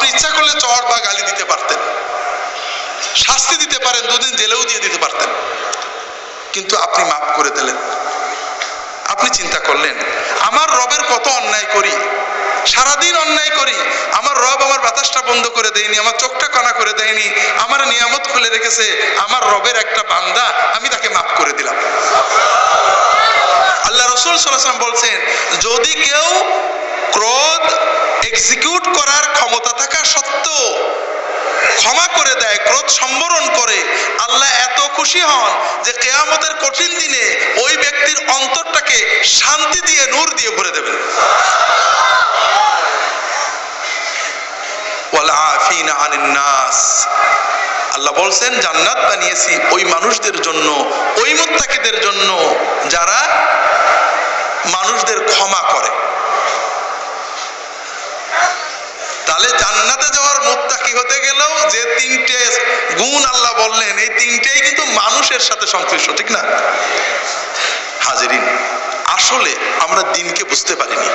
আপনি ইচ্ছা করলে চড় বা গালি দিতে পারতেন। শাস্তি দিতে পারেন, দুদিন জেলেও দিয়ে দিতে পারতেন। কিন্তু আপনি মাফ করে দিলেন। আপনি চিন্তা করলেন, আমার রবের কত অন্যায় করি? সারাদিন অন্যায় করি। আমার রব আমার বাতাসটা বন্ধ করে দেয়নি, আমার চোখটা কানা করে দেয়নি, আমার নিয়ামত খুলে রেখেছে, আমার রবের একটা বান্দা, আমি তাকে মাফ করে দিলাম। আল্লাহ রসুল সাল্লাম বলছেন, যদি কেউ ক্রোধ এক্সিকিউট করার ক্ষমতা থাকা সত্ত্বেও ক্ষমা করে দেয় ক্রোধ সম্বরণ করে আল্লাহ এত খুশি হন যে কেয়ামতের কঠিন দিনে ওই ব্যক্তির অন্তরটাকে শান্তি দিয়ে, নূর দিয়ে ভরে দেবেন। আল্লাহ বলছেন, জান্নাত বানিয়েছি ওই মানুষদের জন্য, ওই মুত্তাকিদের জন্য যারা মানুষদের ক্ষমা করে। জান্নাতে যাওয়ার মুত্তাকি হতে গেলেও যে তিনটে গুণ আল্লাহ বললেন, এই তিনটেই কিন্তু মানুষের সাথে সংশ্লিষ্ট, ঠিক না? হাজিরিন, আসলে আমরা দিনকে বুঝতে পারিনি।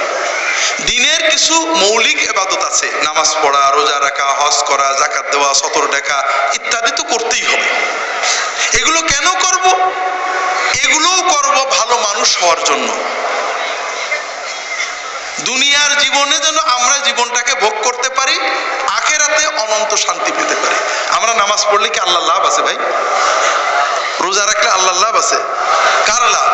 দিনের কিছু মৌলিক এবাদত আছে, নামাজ পড়া, রোজা রাখা, হজ করা জাকাত দেওয়া, সতর দেখা, ইত্যাদি তো করতেই হবে। এগুলো কেন করব? এগুলোও করব ভালো মানুষ হওয়ার জন্য। দুনিয়ার জীবনে যেন আমরা জীবনটাকে ভোগ করতে পারি, আখেরাতে অনন্ত শান্তি পেতে পারি। আমরা নামাজ পড়লে কি আল্লাহ লাভ আছে ভাই? রোজা রাখলে আল্লাহ লাভ আছে? কার লাভ?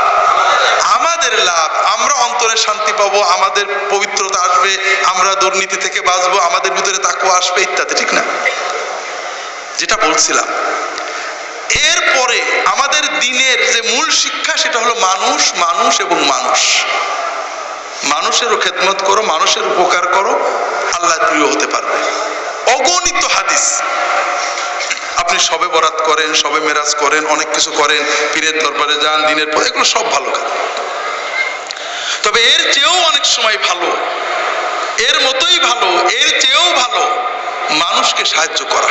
আমাদের লাভ। আমরা অন্তরে শান্তি পাবো, আমাদের পবিত্রতা আসবে, আমরা দুর্নীতি থেকে বাঁচবো, আমাদের ভিতরে তাকু আসবে ইত্যাদি, ঠিক না? যেটা বলছিলাম। এরপরে আমাদের দিনের যে মূল শিক্ষা সেটা হলো মানুষ মানুষ এবং মানুষ। মানুষেরও খেদমত করো, মানুষের উপকার করো, আল্লাহ প্রিয় হতে পারবে। অগণিত হাদিস। আপনি সবে বরাত করেন, সবে মেরাজ করেন, অনেক কিছু করেন, পীরের দরবারে যান, দিনের পর, এগুলো সব ভালো কাজ। তবে এর চেয়েও অনেক সময় ভালো, এর মতোই ভালো, এর চেয়েও ভালো মানুষকে সাহায্য করা।